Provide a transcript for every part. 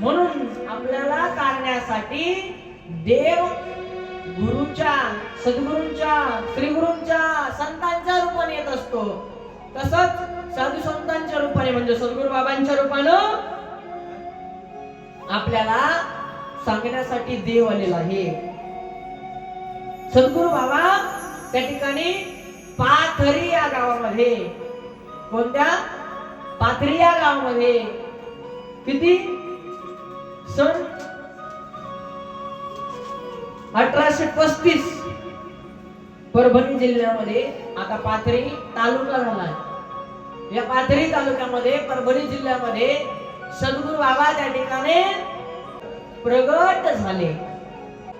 म्हणून आपल्याला तारण्यासाठी देव गुरुच्या सद्गुरूंच्या श्रीगुरूंच्या संतांच्या रूपाने येत असतो. तसंच साधू संतांच्या रूपाने म्हणजे सद्गुरू बाबांच्या रूपानं आपल्याला सांगण्यासाठी देव आलेला आहे. सद्गुरू बाबा त्या ठिकाणी पाथरी या गावामध्ये कोणत्या? पाथरी या गावामध्ये. किती? सन अठराशे पस्तीस परभणी जिल्ह्यामध्ये आता पाथरी तालुका झाला या पाथरी तालुक्यामध्ये परभणी जिल्ह्यामध्ये सद्गुरू बाबा त्या ठिकाणी प्रगट झाले.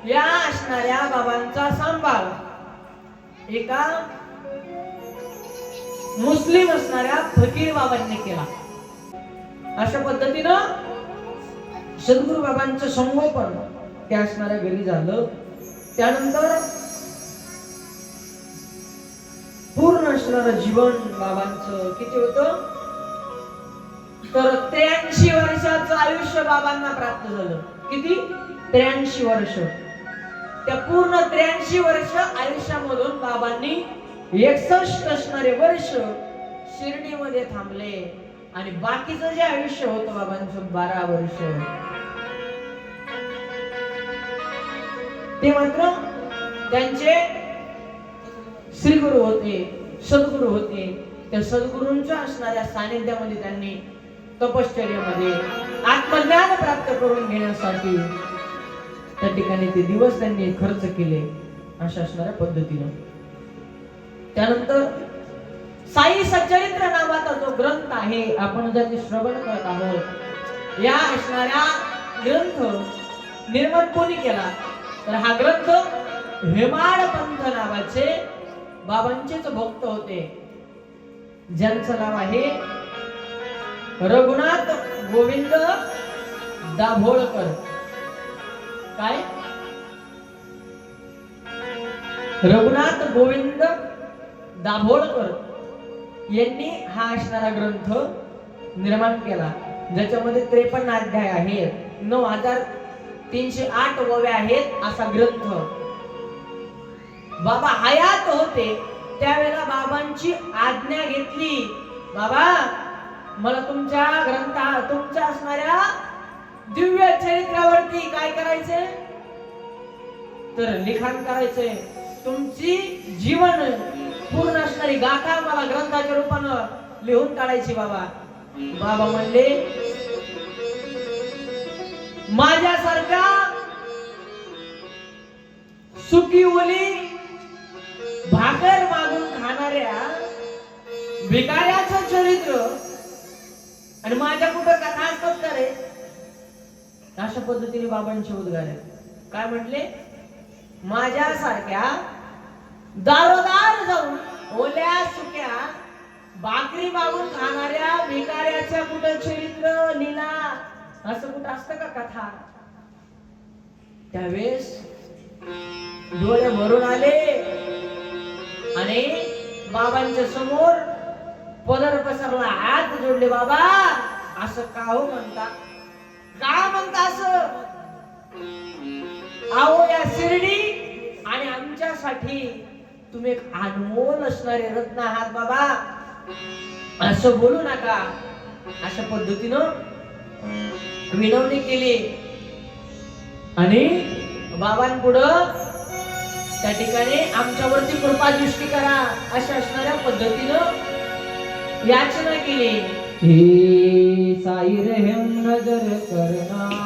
या असणाऱ्या बाबांचा सांभाळ. एका मुस्लिम असणाऱ्या फकीर बाबांनी केला. अशा पद्धतीनं सद्गुरू बाबांचं संगोपन त्या असणाऱ्या घरी झालं. त्यानंतर पूर्ण असणारं जीवन बाबांचं किती होतं? तर त्र्याऐंशी वर्षाचं आयुष्य बाबांना प्राप्त झालं. किती? त्र्याऐंशी वर्ष. त्या पूर्ण त्र्याऐंशी वर्ष आयुष्यामधून बाबांनी एकसष्ट असणारे वर्ष शिर्डीमध्ये थांबले. आणि बाकीचं जे आयुष्य होतं बाबांचं बारा वर्ष. ते मात्र त्यांचे श्रीगुरु होते सद्गुरु होते. त्या सद्गुरूंच्या असणाऱ्या सानिध्यामध्ये त्यांनी तपश्चर्यामध्ये आत्मज्ञान प्राप्त करून घेण्यासाठी त्या ठिकाणी ते दिवस त्यांनी खर्च केले अशा असणाऱ्या पद्धतीनं. त्यानंतर साई सच्चरित्र नावाचा जो ग्रंथ आहे आपण ज्याचे श्रवण करत आहोत या असणाऱ्या ग्रंथ निर्माण कोणी केला? तर हा ग्रंथ हेमाड पंथ नावाचे बाबांचेच भक्त होते. ज्यांचं नाव आहे रघुनाथ गोविंद दाभोळकर. काय? रघुनाथ गोविंद दाभोळकर. यांनी हा असणारा ग्रंथ निर्माण केला ज्याच्यामध्ये त्रेपन्न अध्याय आहेत. नऊ हजार तीनशे आठ ओव्या आहेत असा ग्रंथ. बाबा हयात होते त्यावेळेला बाबांची आज्ञा घेतली. बाबा मला तुमच्या ग्रंथा तुमच्या असणाऱ्या दिव्य चरित्रावरती काय करायचंय? तर लिखाण करायचंय. तुमची जीवन पूर्ण असणारी गाथा मला ग्रंथाच्या रूपानं लिहून काढायची बाबा. बाबा म्हणले माझ्यासारखा सुकी ओली भाकर मागून खाणाऱ्या भिकाऱ्याचं चरित्र आणि माझ्या कुठं कथा असतात का रे अशा पद्धतीने बाबांचे उद्गार काय म्हटले? माझ्यासारख्या दारोदार जाऊन ओल्या सुक्या भाकरी मागून खाणाऱ्या भिकाऱ्याच्या कुठं चरित्र लीला? असं कुठं असतं का कथा? त्यावेळेस डोळे भरून आले आणि बाबांच्या समोर पदर पसरला हात जोडले बाबा असं का हो म्हणता? का म्हणता असं? आहो या शिर्डी आणि आमच्यासाठी तुम्ही एक अनमोल असणारे रत्न आहात बाबा. असं बोलू नका. अशा पद्धतीनं विनवणी केली. आणि बाबांपुढं त्या ठिकाणी आमच्यावरती कृपा दृष्टी करा. अशा असणाऱ्या पद्धतीनं याचना केली. हे साई रहम नजर करना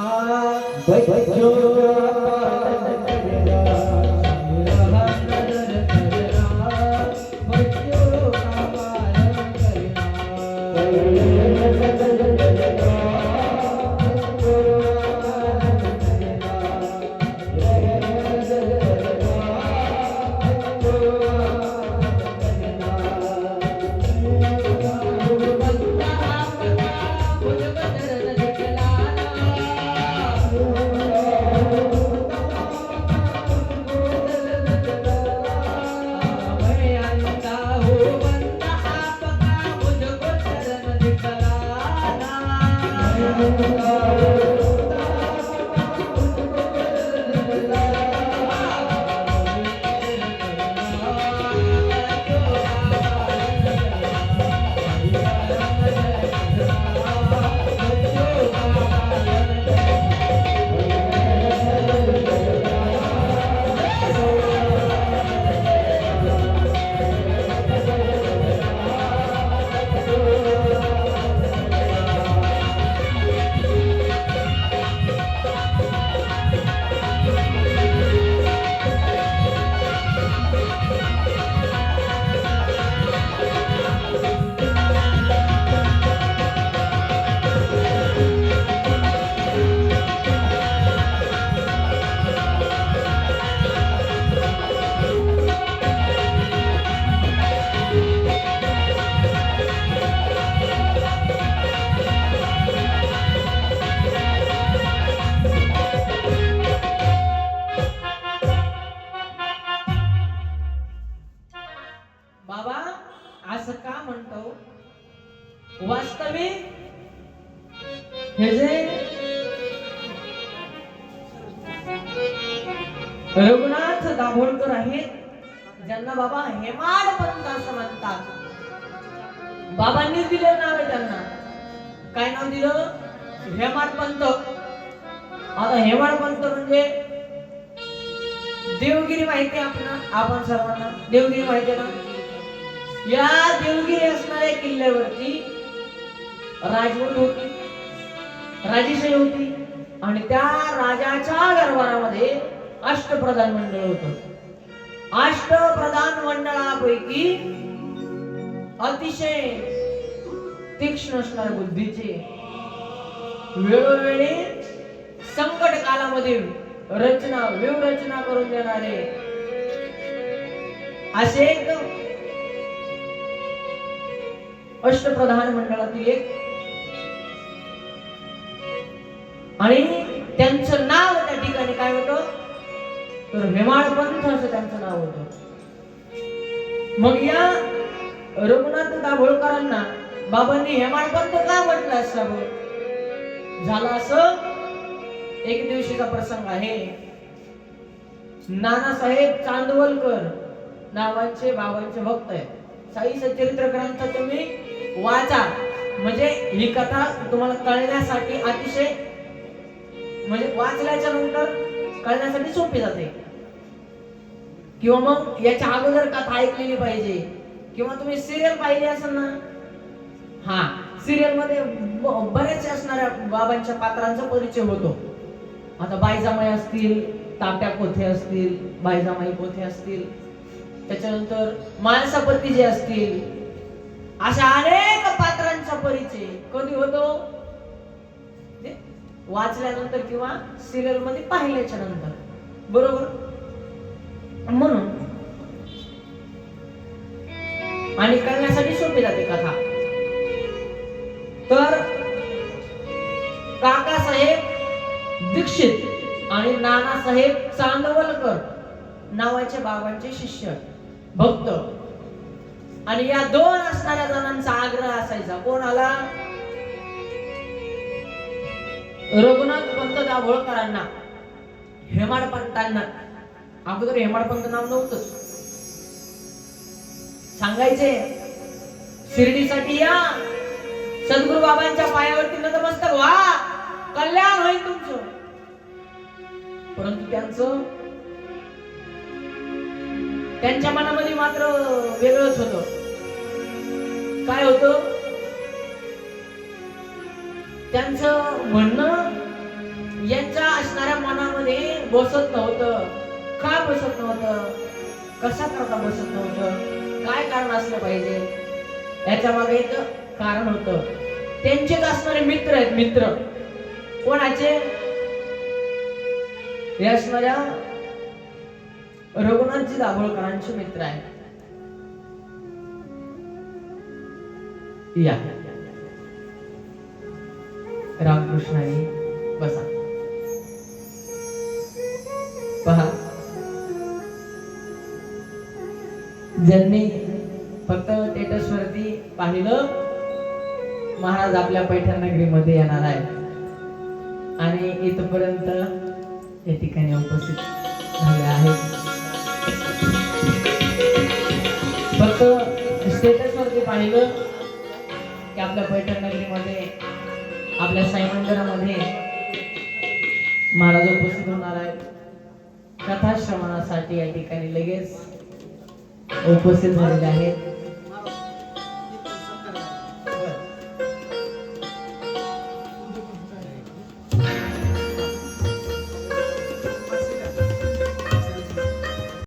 रघुनाथ दाभोळकर आहेत ज्यांना बाबा हेमाड पंत असं म्हणतात. बाबांनी दिलं नाव आहे त्यांना. काय नाव दिलं? हेमाड पंत. आता हेमाड पंत म्हणजे देवगिरी माहिती आपण आपण सर्वांना. देवगिरी माहिती ना? या देवगिरी असणाऱ्या किल्ल्यावरती राजवट होती राजेशाही होती. आणि त्या राजाच्या दरबारामध्ये अष्टप्रधान मंडळ होत. अष्टप्रधान मंडळापैकी अतिशय तीक्ष्ण असणार बुद्धीचे वेळोवेळी संकट कालामध्ये रचना व्यूहरचना करून देणारे असे एक अष्टप्रधान मंडळातील एक आणि त्यांचं नाव त्या ठिकाणी काय होतं? तर हेमाळ पंथ असं त्यांचं नाव होतं. मग या रघुनाथ दाभोळकरांना बाबांनी हेमाळ पंथ का म्हटलं असावं? झालं असं? एक दिवशीचा प्रसंग आहे. नानासाहेब चांदवलकर नावांचे बाबांचे भक्त आहेत. साई सचरित्र ग्रंथ तुम्ही वाचा. म्हणजे ही कथा तुम्हाला कळण्यासाठी अतिशय म्हणजे वाचल्याच्या नंतर कळण्यासाठी सोपी जाते. किंवा मग याच्या अगोदर कथा ऐकलेली पाहिजे. किंवा तुम्ही सिरियल पाहिली असेल ना? हा सिरियलमध्ये बरेच असणाऱ्या बाबांच्या पात्रांचा परिचय होतो. आता बायजामाई असतील ताप्या कोथे असतील बायजामाई पोथे असतील. त्याच्यानंतर माणसापती जे असतील अशा अनेक पात्रांचा परिचय कधी होतो? वाचल्यानंतर किंवा सिरियलमध्ये पाहिल्याच्या नंतर. बरोबर? म्हणून आणि करण्यासाठी सोपी जाते कथा. तर काकासाहेब दीक्षित आणि नानासाहेब चांदवलकर नावाचे बाबांचे शिष्य भक्त. आणि या दोन असणाऱ्या जणांचा आग्रह असायचा. कोणाला? रघुनाथ पंत दाभोळकरांना हेमाड पंतांना. अगोदर हेमाड पंत नाव नव्हतंच सांगायचे शिर्डीसाठी या. सद्गुरु बाबांच्या पायावरती नतमस्तक व्हा. कल्याण होईल तुमचं. परंतु त्यांचं त्यांच्या मनामध्ये मात्र वेगळंच होत. काय होतं? त्यांचं म्हणणं यांच्या असणाऱ्या मनामध्ये बसत नव्हतं. का बसत नव्हतं? कशा करता बसत नव्हतं? काय कारण असलं पाहिजे? याच्या मागे एक कारण होतं. त्यांचेच असणारे मित्र आहेत मित्र. कोणाचे? हे असणाऱ्या रघुनाथजी दाभोळकरांचे मित्र आहेत. या. रामकृष्णाने बसा. पहा. ज्यांनी फक्त टेटस वरती पाहिलं महाराज आपल्या पैठण नगरीमध्ये येणार आहे आणि इथपर्यंत या ठिकाणी उपस्थित झाले आहेत. फक्त स्टेटसवरती पाहिलं की आपल्या पैठण नगरीमध्ये आपल्या साई मंदिरामध्ये महाराज उपस्थित होणार आहेत. कथा श्रवणासाठी या ठिकाणी लगेच उपस्थित झालेले आहेत.